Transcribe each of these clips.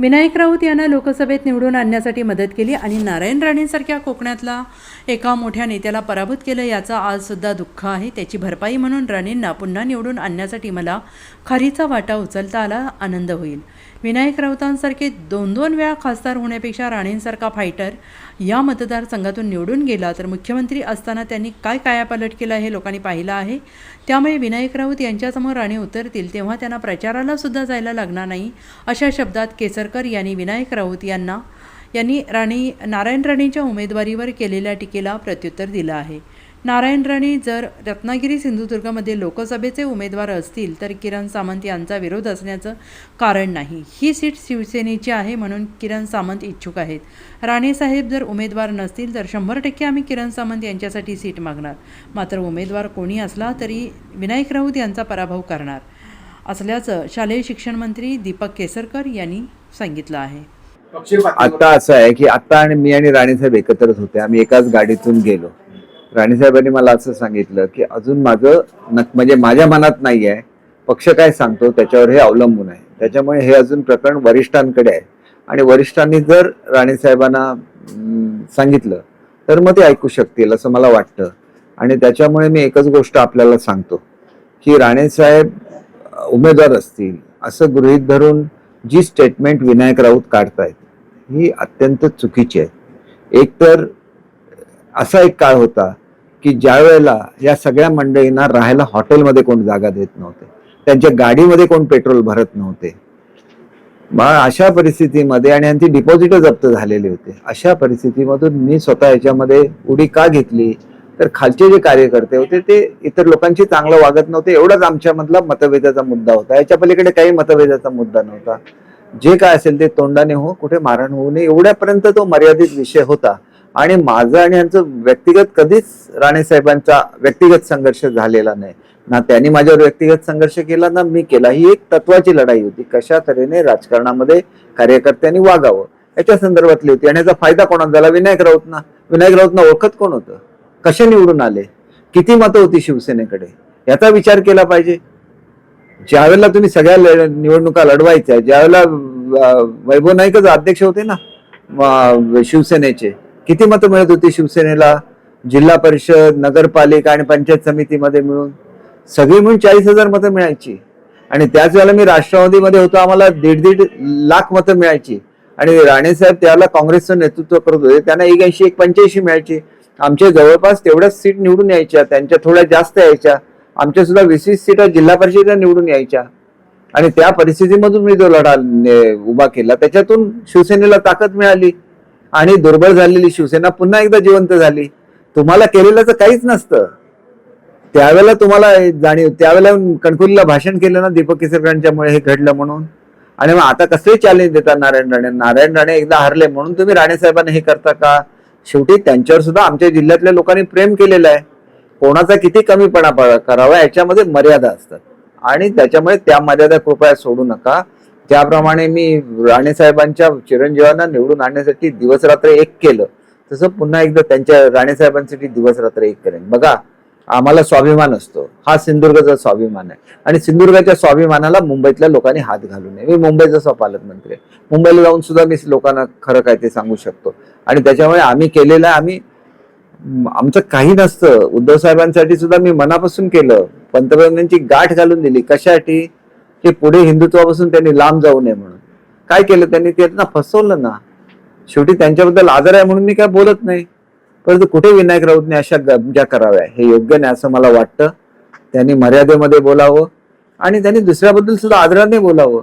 विनायक राऊत यांना लोकसभेत निवडून आणण्यासाठी मदत केली आणि नारायण राणेंसारख्या कोकणातला एका मोठ्या नेत्याला पराभूत केलं याचं आजसुद्धा दुःख आहे. त्याची भरपाई म्हणून राणेंना पुन्हा निवडून आणण्यासाठी मला खारीचा वाटा उचलता आला आनंद होईल. विनायक राऊतांसारखे दोन दोन वेळा खासदार होण्यापेक्षा राणेंसारखा फायटर या मतदारसंघातून निवडून गेला तर मुख्यमंत्री असताना त्यांनी काय कायापालट केला हे लोकांनी पाहिलं आहे. त्यामुळे विनायक राऊत यांच्यासमोर राणे उतरतील तेव्हा त्यांना प्रचाराला सुद्धा जायला लागणार नाही अशा शब्दात केसर केसरकर यांनी विनायक राऊत यांना यांनी राणे नारायण राणेंच्या उमेदवारीवर केलेल्या टीकेला प्रत्युत्तर दिलं आहे. नारायण राणे जर रत्नागिरी सिंधुदुर्गमध्ये लोकसभेचे उमेदवार असतील तर किरण सामंत यांचा विरोध असण्याचं कारण नाही. ही सीट शिवसेनेची आहे म्हणून किरण सामंत इच्छुक आहेत. राणेसाहेब जर उमेदवार नसतील तर शंभर टक्के आम्ही किरण सामंत यांच्यासाठी सीट मागणार. मात्र उमेदवार कोणी असला तरी विनायक राऊत यांचा पराभव करणार. असल्याचं शालेय शिक्षण मंत्री दीपक केसरकर यांनी सांगितलं आहे. आता असं आहे की आता आणि मी आणि राणीसाहेब एकत्रच होते. आम्ही एकाच गाडीतून गेलो. राणीसाहेबांनी मला असं सांगितलं की अजून माझं नक म्हणजे माझ्या मनात नाही आहे. पक्ष काय सांगतो त्याच्यावर हे अवलंबून आहे. त्याच्यामुळे हे अजून प्रकरण वरिष्ठांकडे आहे. आणि वरिष्ठांनी जर राणीसाहेबांना सांगितलं तर मग ते ऐकू शकतील असं मला वाटतं. आणि त्याच्यामुळे मी एकच गोष्ट आपल्याला सांगतो की राणेसाहेब उमेदवार असतील असं गृहीत धरून जी स्टेटमेंट विनायक राऊत काढतायत ही अत्यंत चुकीची आहे. एक तर असा एक काळ होता की ज्या वेळेला या सगळ्या मंडळींना राहायला हॉटेलमध्ये कोण जागा देत नव्हते त्यांच्या गाडीमध्ये कोण पेट्रोल भरत नव्हते. मग अशा परिस्थितीमध्ये आणि यांची डिपॉझिट जप्त झालेली होते अशा परिस्थितीमधून मी स्वतः याच्यामध्ये उडी का घेतली? तर खालचे जे कार्यकर्ते होते ते इतर लोकांशी चांगलं वागत नव्हते. एवढाच आमच्यामधला मतभेदाचा मुद्दा होता. याच्या पलीकडे काही मतभेदाचा मुद्दा नव्हता. जे काय असेल ते तोंडाने हो कुठे मारण होऊ नये. एवढ्यापर्यंत तो मर्यादित विषय होता. आणि माझा आणि यांचं व्यक्तिगत कधीच राणेसाहेबांचा व्यक्तिगत संघर्ष झालेला नाही. ना त्यांनी माझ्यावर व्यक्तिगत संघर्ष केला ना मी केला. ही एक तत्वाची लढाई होती. कशा तऱ्हेने राजकारणामध्ये कार्यकर्त्यांनी वागावं? याच्या संदर्भातली होती. आणि याचा फायदा कोणाला झाला? विनायक राऊतना विनायक राऊतना ओळखत कोण होतं? कसे निवडून आले? किती मतं होती शिवसेनेकडे? याचा विचार केला पाहिजे. ज्यावेळेला तुम्ही सगळ्या निवडणुका लढवायच्या ज्यावेळेला वैभव नाईकच अध्यक्ष होते ना शिवसेनेचे किती मतं मिळत होती शिवसेनेला? जिल्हा परिषद नगरपालिका आणि पंचायत समितीमध्ये मिळून. सगळी मिळून चाळीस हजार मतं मिळायची. आणि त्याच वेळेला मी राष्ट्रवादीमध्ये होतो आम्हाला दीड दीड लाख मतं मिळायची. आणि राणेसाहेब त्याला काँग्रेसचं नेतृत्व करत होते त्यांना एक ऐंशी एक पंच्याऐंशी मिळायची. आमच्या जवळपास तेवढ्याच सीट निवडून यायच्या त्यांच्या थोड्या जास्त यायच्या. आमच्या सुद्धा वीस वीस सीटा जिल्हा परिषदेला निवडून यायच्या. आणि त्या परिस्थितीमधून मी जो लढा उभा केला त्याच्यातून शिवसेनेला ताकद मिळाली. आणि दुर्बल झालेली शिवसेना पुन्हा एकदा जिवंत झाली. तुम्हाला केलेलं काहीच नसतं. त्यावेळेला तुम्हाला जाणीव त्यावेळेला कणकुलीला भाषण केलं ना दीपक केसरकरांच्यामुळे हे घडलं म्हणून. आणि मग आता कसले चॅलेंज देतात नारायण राणे? नारायण राणे एकदा हरले म्हणून तुम्ही राणे साहेबांना हे करता का? शेवटी त्यांच्यावर सुद्धा आमच्या जिल्ह्यातल्या लोकांनी प्रेम केलेलं आहे. कोणाचा किती कमीपणा करावा याच्यामध्ये मर्यादा असतात. आणि त्याच्यामुळे त्या मर्यादा कृपया सोडू नका. ज्याप्रमाणे मी राणे साहेबांच्या चिरंजीवांना निवडून आणण्यासाठी दिवस रात्र एक केलं. तसं पुन्हा एकदा त्यांच्या राणे साहेबांसाठी दिवस रात्र एक करेन. बघा आम्हाला स्वाभिमान असतो. हा सिंधुदुर्गचा स्वाभिमान आहे. आणि सिंधुदुर्गाच्या स्वाभिमानाला मुंबईतल्या लोकांनी हात घालू नये. मी मुंबईचा स्वपालकमंत्री आहे. मुंबईला जाऊन सुद्धा मी लोकांना खरं काय ते सांगू शकतो. आणि त्याच्यामुळे आम्ही केलेलं आम्ही आमचं काही नसतं. उद्धव साहेबांसाठी सुद्धा मी मनापासून केलं. पंतप्रधानांची गाठ घालून दिली. कशासाठी? की पुढे हिंदुत्वापासून त्यांनी लांब जाऊ नये म्हणून. काय केलं त्यांनी? त्यांना फसवलं ना. शेवटी त्यांच्याबद्दल आदर आहे म्हणून मी काय बोलत नाही. परंतु कुठे विनायक राऊतने अशा गमजा कराव्या? हे योग्य नाही असं मला वाटतं. त्यांनी मर्यादेमध्ये बोलावं. आणि त्यांनी दुसऱ्याबद्दल सुद्धा आदराने बोलावं.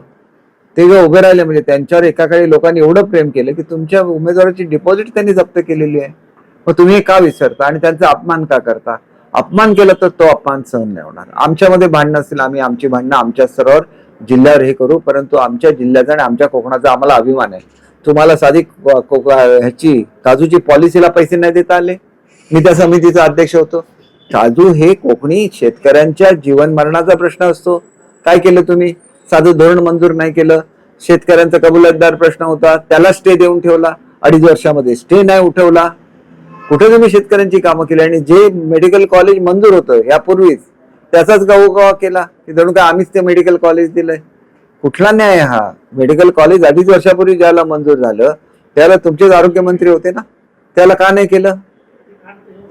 ते जेव्हा उभे राहिले म्हणजे त्यांच्यावर एका लोकांनी एवढं प्रेम केलं की तुमच्या उमेदवाराची डिपॉझिट त्यांनी जप्त केलेली आहे. मग तुम्ही का विसरता आणि त्यांचा अपमान का करता? अपमान केला तर तो अपमान सहन नाही होणार. आमच्यामध्ये भांडणं असतील आम्ही आमची भांडणं आमच्या स्तरावर जिल्ह्यावर हे करू परंतु आमच्या जिल्ह्याचा आणि आमच्या कोकणाचा आम्हाला अभिमान आहे. तुम्हाला साधी ह्याची काजूची पॉलिसीला पैसे नाही देता आले? मी त्या समितीचा अध्यक्ष होतो. काजू हे कोकणी शेतकऱ्यांच्या जीवन मरणाचा प्रश्न असतो. काय केलं तुम्ही? साधं धोरण मंजूर नाही केलं. शेतकऱ्यांचा कबुलतदार प्रश्न होता. त्याला स्टे देऊन ठेवला. अडीच वर्षामध्ये स्टे नाही उठवला. कुठे तुम्ही शेतकऱ्यांची कामं केली? आणि जे मेडिकल कॉलेज मंजूर होतं यापूर्वीच त्याचाच गावोगावा केला. की जणू काय आम्हीच ते मेडिकल कॉलेज दिलंय? कुठला न्याय हा? मेडिकल कॉलेज अडीच वर्षापूर्वी ज्याला मंजूर झालं त्याला तुमचेच आरोग्यमंत्री होते ना? त्याला का नाही केलं?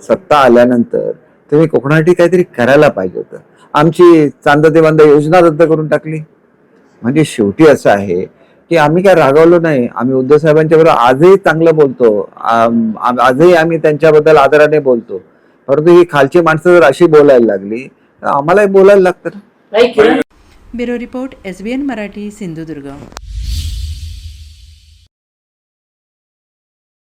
सत्ता आल्यानंतर तुम्ही कोकणासाठी काहीतरी करायला पाहिजे होतं. आमची चांदा ते योजना रद्द करून टाकली. म्हणजे शेवटी असं आहे की आम्ही काय रागावलो नाही आम्ही उद्धव साहेबांच्या बरोबर आजही चांगलं बोलतो आजही आम्ही त्यांच्याबद्दल आदराने बोलतो. परंतु ही खालची माणसं जर अशी बोलायला लागली तर आम्हालाही बोलायला लागतं. Bureau report S B N Marathi Sindhudurg.